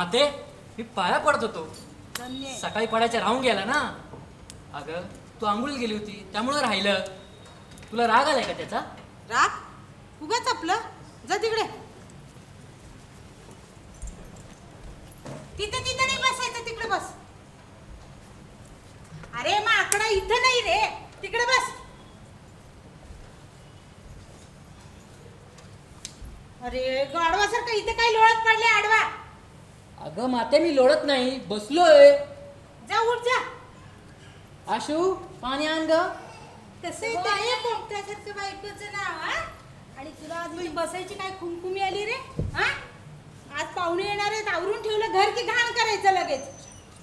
माते मी पाया पडत होतो. सकाळी पडायच्या राहून गेला ना. अगं तू आंघोळ गेली होती त्यामुळं राहिलं. तुला राग आलाय का त्याचा? राग? उगाच आपलं. जा तिकडे. तिथं तिथं नाही बसायचं तिकडे बस. अरे मग आकडा इथं नाही रे. तिकडे बस. अरे गाडवासारखं इथे काही लोळत पडले आडवा? अगं माते मी लोळत नाही. बसलोय. जा उठ जा. आशू पाणी आण ग. कसं आहे ते. पोपट्यासारखं बायकोचं नाव हा? आणि तुला आज म्हणजे बसायची काय खुमखुमी आली रे? हा? आज पाहुणे येणार आहेत. आवरून ठेवलं घर की घाण करायचं लगेच?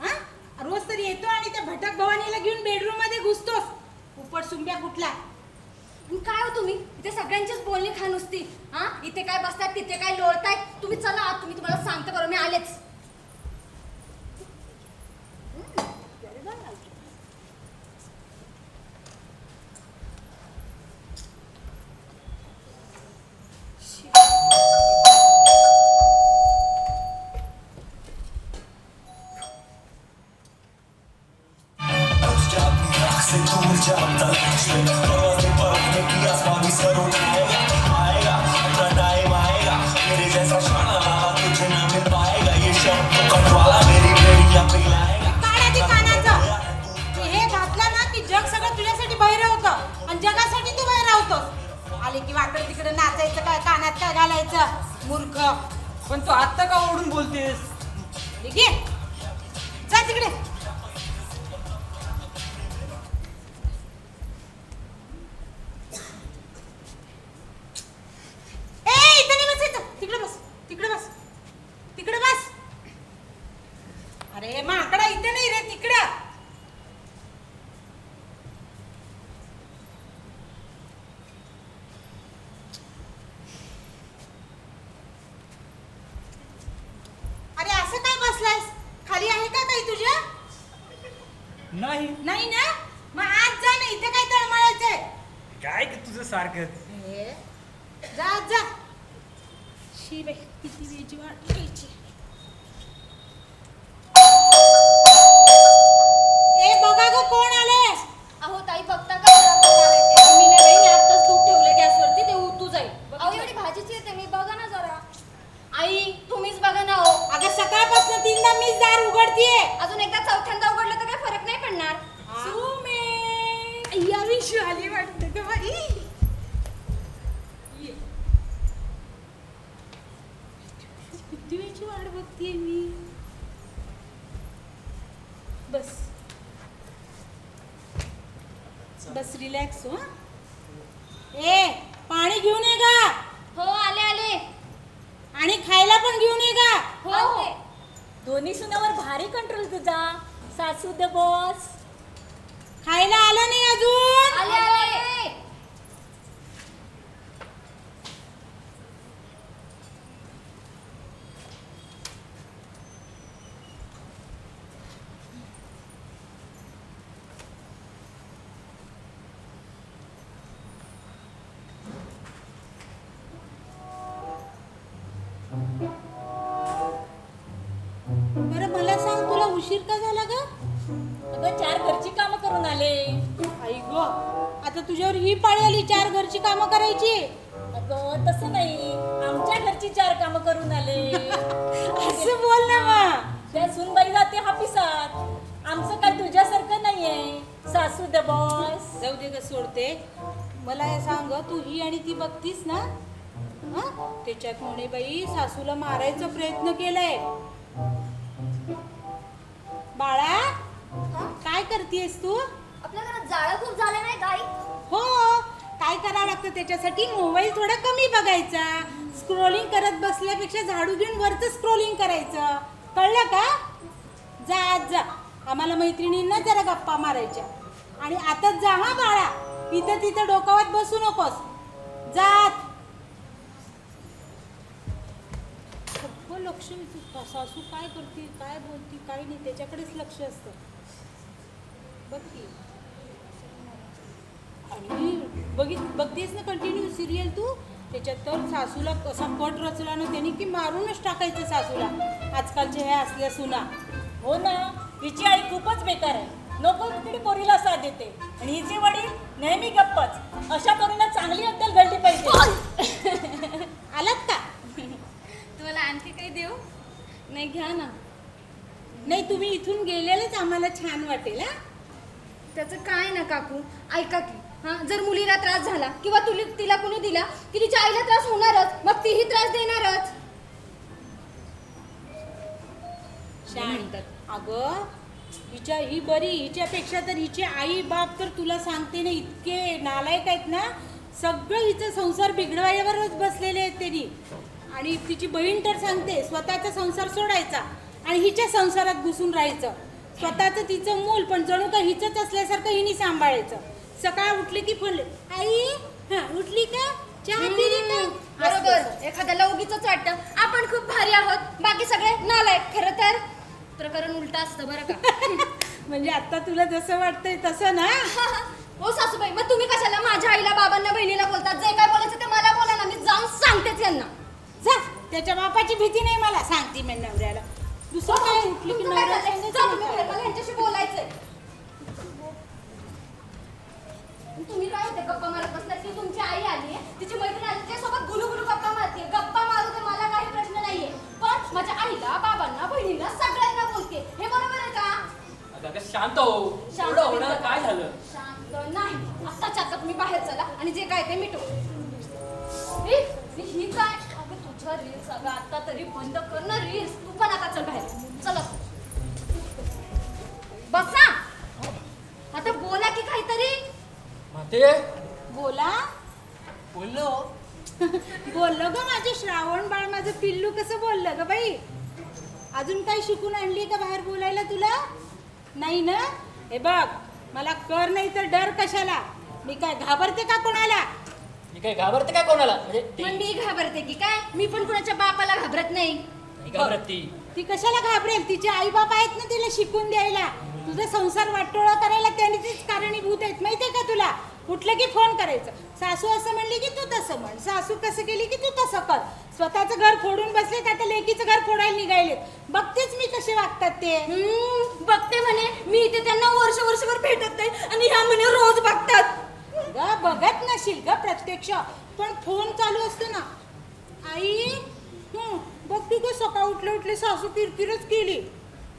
हा? रोज तरी येतो आणि त्या भटक भवानीला घेऊन बेडरूममध्ये घुसतोस. उपट सुंब्या कुठला? आणि काय हो तुम्ही? इथे सगळ्यांचीच बोलणी खा नुसती. हा? इथे काय बसतायत तिथे काय लोळतायत? तुम्ही चला आत, तुम्ही तुम्हाला सांगते बरं मी आलेच. सारखं हे, जा जा. शी बाई किती वेळची वाट घ्यायची ए बघा ग कोण आले? अहो ताई बघता का जरा कोण आलंय ते? मी नाही बाई, मी आत्ताच तूप ठेवलं गॅसवरती ते उतू जाईल. अहो एवढी भाजीची येते मी बघा ना जरा. आई तुम्हीच बघा ना हो अगं सकाळपासून तीनदा मीच दार उघडतीये. अजून एकदा चौथ्यांदा उघडलं तर काय फरक नाही पडणार? सुमे. या विषू आली वाटतं ग बाई ये. किती वेळची बघतीये मी. बस. बस रिलॅक्स हो ए पाणी घेऊन ये गा. हो आले आले. आणि खायला पण घेऊन ये गा. हो. हो दोन्ही सुनावर भारी कंट्रोल तुझा. सासू द बॉस खायला आलं नाही अजून? आले आले. बरं मला सांग तुला उशीर का झाला ग? अगं चार घरची कामं करून आले. आई ग आता तुझ्यावर ही पाळी आली चार घरची कामं करायची? अगं तसं नाही. आमच्या घरची चार कामं करून आले. असं बोल ना मग. त्या सुनबाई जाते हापिसात आमचं काय तुझ्यासारखं नाहीये. सासू द बॉस. जाऊ दे ग सोडते. मला हे सांग तू ही आणि ती बघतीस ना? हं? त्याच्यात म्हणे बाई सासूला मारायचा प्रयत्न केलाय. बाळा काय करतेस तू? आपल्या घरात जाळं खूप झालं नाही हो काय करावं लागतं त्याच्यासाठी? मोबाईल थोडा कमी बघायचा. स्क्रोलिंग करत बसल्यापेक्षा झाडू घेऊन वरच स्क्रोलिंग करायचं. कळलं का? जा आज जा. आम्हाला मैत्रिणींना जरा गप्पा मारायच्या. आणि आताच जा हा बाळा? इथं तिथं डोकावत बसू नकोस. जात सगळं तू सासू काय करते काय बोलती काय नाही त्याच्याकडेच लक्ष असतं. बघ की. आणि बघित बघतेस ना कंटिन्यू सिरियल तू? त्याच्यात तर सासूला कसा पट रचला ना त्यांनी की मारूनच टाकायचं सासूला. आजकालच्या ह्या असल्या सुना. हो ना? हिची आई खूपच बेकार आहे. नको तिकडे पोरीला साथ देते. आणि हिचे वडील नेहमी गप्पच. अशा पोरीला चांगली अद्दल घडली पाहिजे. आलात का? तुम्हाला आणखी काही देऊ? नाही घ्या ना. नाही तुम्ही इथून गेलेलेच आम्हाला छान वाटेल हा? त्याचं काय ना काकू? ऐका की हा जर मुलीला त्रास झाला किंवा तुला तिला कुणी दिला की तिच्या आईला त्रास होणारच मग तीही त्रास देणारच. शांत. अगं हिच्या ही बरी हिच्यापेक्षा तर हिचे आई बाप तर तुला सांगते ना इतके नालायक आहेत ना सगळं हिचा संसार बिघडवायवरच बसलेले आहेत त्यांनी. आणि तिची बहीण तर सांगते स्वतःचा संसार सोडायचा आणि हिच्या संसारात घुसून राहायचं. स्वतःचं तिचं मूल पण जणू का हिचंच असल्यासारखं हिने सांभाळायचं. सकाळ उठली की फोन आई हा उठली का? चहा पिली का. बरोबर. एखाद्याला उगीच वाटतं आपण खूप भारी आहोत बाकी सगळे नालायक खरं तर? प्रकरण उलट असतं बरं का. म्हणजे आता तुला जसं वाटतंय तसं ना? हो सासूबाई मग तुम्ही कशाला माझ्या आईला बाबांना बहिणीला बोलतात? जे काय बोलायचं ते मला बोला ना मी जाऊन सांगतेच यांना. त्याच्या बापाची भीती नाही मला. सांगते मी नवऱ्याला. दुसरं काय उठली की तुमचं काय नवरा रील्स. तू पण आता चल बाहेर. चला बसा. आता बोला की काहीतरी. माते. बोला. बोललो. बोललो ग माझे श्रावण बाळ माझं पिल्लू कसं बोललं ग बाई? अजून काही शिकून आणली का बाहेर बोलायला तुला? नाही ना? हे बघ मला कर नाही तर डर कशाला? मी काय घाबरते का कोणाला? मी काय घाबरते काय कोणाला? म्हणजे मी घाबरते की काय? मी पण कुणाच्या बापाला घाबरत नाही. घाबरत. ती कशाला घाबरेल? तिचे आई बाप आहेत ना तिला शिकून द्यायला. तुझा संसार वाटोळा करायला त्यांनी तीच कारणीभूत आहेत. माहितीये का तुला? उठलं की फोन करायचं. सासू असं म्हणली की तू तसं म्हण. सासू कसं केली की तू तसं कर. स्वतःचं घर फोडून बसलेत आता लेकीचं घर फोडायला निघायलेत बघतेच मी कसे वागतात ते. हम्म, बघते म्हणे. मी इथे त्यांना वर्ष वर्षभर भेटत नाही आणि ह्या म्हणे रोज बघतात. ग बघत नशील ग प्रत्यक्ष. पण फोन चालू असतो ना. आई हं, बघ तू ग सकाळ उठले उठले सासू किरकिरच केली.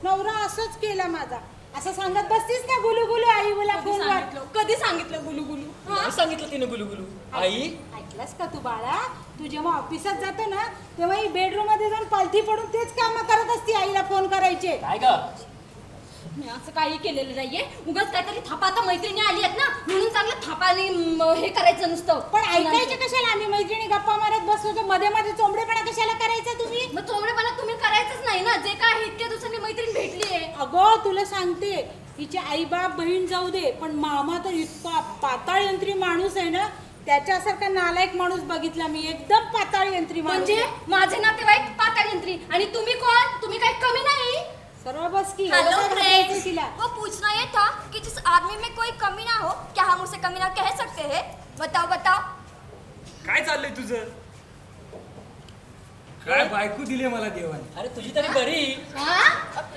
नवरा असंच केला माझा. असं सांगत बसतीस ना गुलू गुलू आई बोला कधी फोनवर सांगितलं? कधी सांगितलं गुलू गुलू? सांगितलं तिने गुलू गुलू. आई? ऐकलंस का तू बाळा? तू जेव्हा ऑफिसात जातो ना तेव्हा ही बेडरूममध्ये जाऊन पालथी पडून तेच काम करत असती आईला फोन करायचे. काय ग? मी असं काही केलेलं नाहीये. उगाच काहीतरी थापा. आता मैत्रिणी आली आहेत ना म्हणून चांगलं थापाने म, हे करायचं नुसतं. पण ऐकायचे कशाला? आम्ही मैत्रिणी गप्पा मारत बसतो मध्ये मध्ये चोंबडेपणा कशाला करायचा तुम्ही? मग चोमडेपणा तुम्ही करायचंच नाही ना. जे काय आहे इतक्या दिवसांनी मैत्रीण भेटली आहे अगं तुला सांगते हिचे आईबाप बहीण जाऊ दे पण मामा तर इतका पाताळ यंत्री माणूस आहे ना. त्याच्यासारखा नालायक माणूस बघितला मी. एकदम पाताळ यंत्री माणूस म्हणजे माझे नातेवाईक पाताळ यंत्री आणि तुम्ही काही कमी नाही सर्व बस की हेलो फ्रेंड्स तिला. वो पूछना ये था कि जिस आदमी में कोई कमी ना हो क्या हम उसे कमी ना कह सकते हैं? बताओ बताओ। काय चाललंय तुझं? काय बायको दिली मला देवाने. अरे तुझी तरी बरी. हा?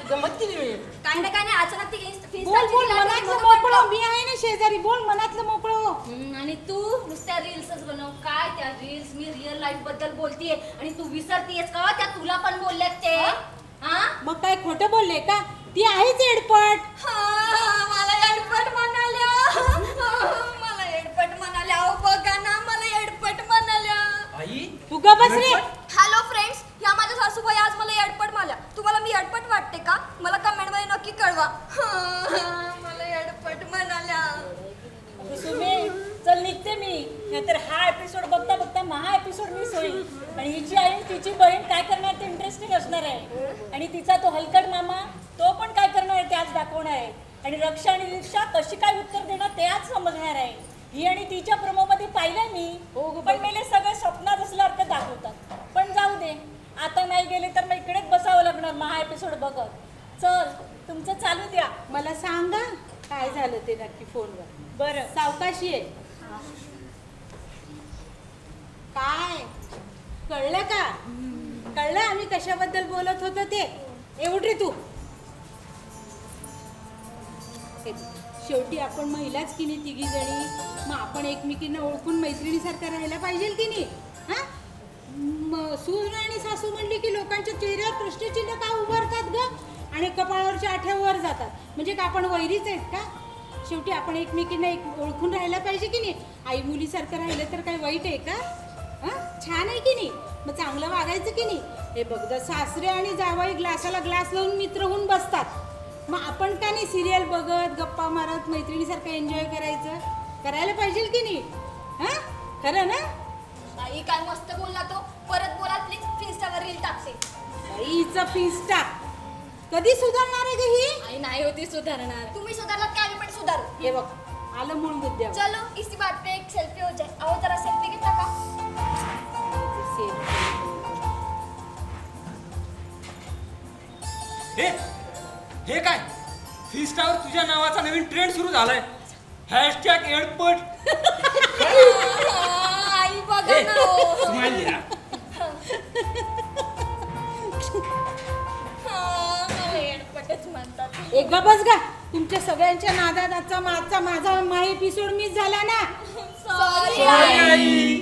गमत केली मी नाही? अचानक ती बोल बोल मनातलं मोकळं. मी आहे ना शेजारी. बोल मनातलं मोकळं हो. हम्म, आणि तू नुसत्या रील्सच बनव. काय त्या रील्स मी रिअल लाईफबद्दल बोलतीये आणि तू विसरतीयस का? त्या तुला पण बोलल्यात ते. मग काय खोटं बोलले का? ती आहेच एडपट. हा, मला एडपट म्हणाल्या. मला एडपट म्हणाल्या. अहो बघा ना मला एडपट म्हणाल्या. आई? तू ग बस रे. हॅलो फ्रेंड्स या माझ्या सासूबाई आज मला एडपट मारल्या तुम्हाला मी एडपट वाटते का? मला कमेंटमध्ये नक्की कळवा. मला एडपट म्हणाल्या. सुमे चल निघते मी. नाहीतर हा एपिसोड बघता बघता महा एपिसोड मिस होईल. आणि हिची आई तिची बहीण काय करणार ते इंटरेस्टिंग असणार आहे. आणि तिचा तो हलकट मामा तो पण काय करणार आहे ते आज दाखवणार आहे. आणि रक्षा आणि रिक्षा कशी काय उत्तर देणार ते आज समजणार आहे. ही आणि तिच्या प्रोमोमध्ये पाहिलंय मी पण मेले सगळे स्वप्नात असल्यासारखं दाखवतात. पण जाऊ दे आता नाही गेले तर मग इकडेच बसावं लागणार महा एपिसोड बघत. चल तुमचं चालू द्या. मला सांगा काय झालं ते नक्की फोनवर? बरं. सावकाशी आहे. काय? कळलं का? कळलं आम्ही कशाबद्दल बोलत होतो ते? एवढ रे तू. हे शेवटी आपण महिलाच की नाही तिघी जणी? मग आपण एकमेकींना ओळखून मैत्रिणीसारखं राहायला पाहिजे की नाही? हा? मग सून आणि सासू म्हणली की लोकांच्या चेहऱ्यावर प्रश्नचिन्ह का उभारतात ग? आणि कपाळावरच्या आठ्यावर जातात. म्हणजे का आपण वैरीच आहेत का? शेवटी आपण एकमेकींना एक ओळखून राहायला पाहिजे की नाही? आई मुलीसारखं राहिलं तर काही वाईट आहे का? हा? छान आहे की नाही? मग चांगलं वागायचं की नाही? हे बघ जर सासरे आणि जावई ग्लासाला ग्लास लावून मित्र होऊन बसतात मग आपण का नाही सिरियल बघत गप्पा मारत मैत्रिणीसारखं एन्जॉय करायचं? करायला पाहिजे की नाही? हा? खरं ना? आई काय मस्त बोलला तो. परत बोला प्लीज इन्स्टावर रील टाकते. बाईचा पिस्टा कधी सुधारणार आहे ही? आई नाही होती सुधारणार. तुम्ही सुधारलात का? आम्ही पण सुधारू. हे बघ आलं मूळ मुद्द्यावर. चलो इसी बात पे एक सेल्फी हो जाए अहो जरा सेल्फी घेता का? हे हे काय? फिस्टावर तुझ्या नावाचा नवीन ट्रेंड सुरू झालाय. हॅशटॅग एडपट. आई बघा ना. हो. हा, मला म्हणतात. एक बस गा. तुमच्या सगळ्यांच्या नादात आजचा माझा माझा माही एपिसोड मिस झाला ना. सॉरी आई.